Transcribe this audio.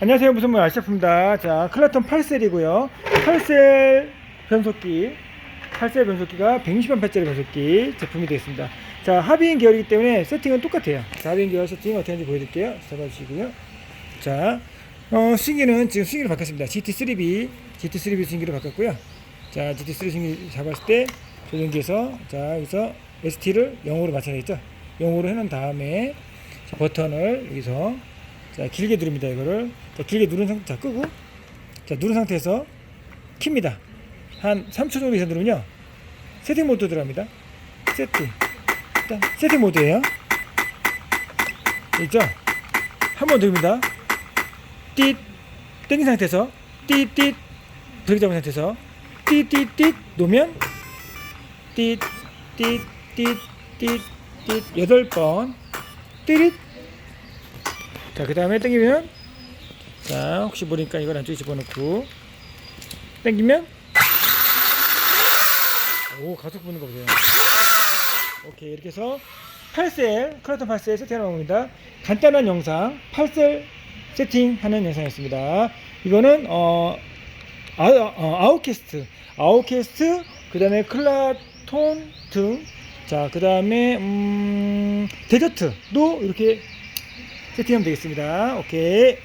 안녕하세요. 무슨 뭐 아시아프입니다 자 클라톤 8셀이고요. 8셀 변속기 8셀 변속기가 160A짜리 변속기 제품이 되겠습니다. 자 하비인 계열이기 때문에 세팅은 똑같아요. 자 하비인 계열 세팅 어떻게 하는지 보여드릴게요. 잡아주시고요. 자 어, 스윙기는 지금 스윙기를 바꿨습니다. GT3B GT3B 스윙기로 바꿨고요. 자 GT3 스윙기 잡았을 때 조정기에서 자 여기서 ST를 0으로 맞춰야겠죠. 0으로 해놓은 다음에 자, 버튼을 여기서 자 길게 누릅니다 이거를. 자 길게 누른 상태 자 끄고. 자 누른 상태에서 킵니다. 한 3초 정도 이상 누르면요. 세팅 모드 들어갑니다. 세팅. 일단 세팅 모드예요. 있죠? 한 번 누릅니다. 띠 땡긴 상태에서 띠 띠 브레이크 잡은 상태에서 띠 띠 띠 놓으면 띠 띠 띠 띠띠띠 여덟 번 띠릿 자, 그 다음에 당기면, 자, 혹시 모르니까 이걸 안쪽에 집어넣고, 당기면, 오, 가속 부는 거 보세요. 오케이, 이렇게 해서 8셀, 크라톤 8셀 세팅하는 겁니다. 간단한 영상, 8셀 세팅하는 영상이었습니다. 이거는, 어, 아, 어, 아웃캐스트, 아웃캐스트, 그 다음에 클라톤 등, 자, 그 다음에, 음, 데저트도 이렇게 세팅하면 되겠습니다. 오케이.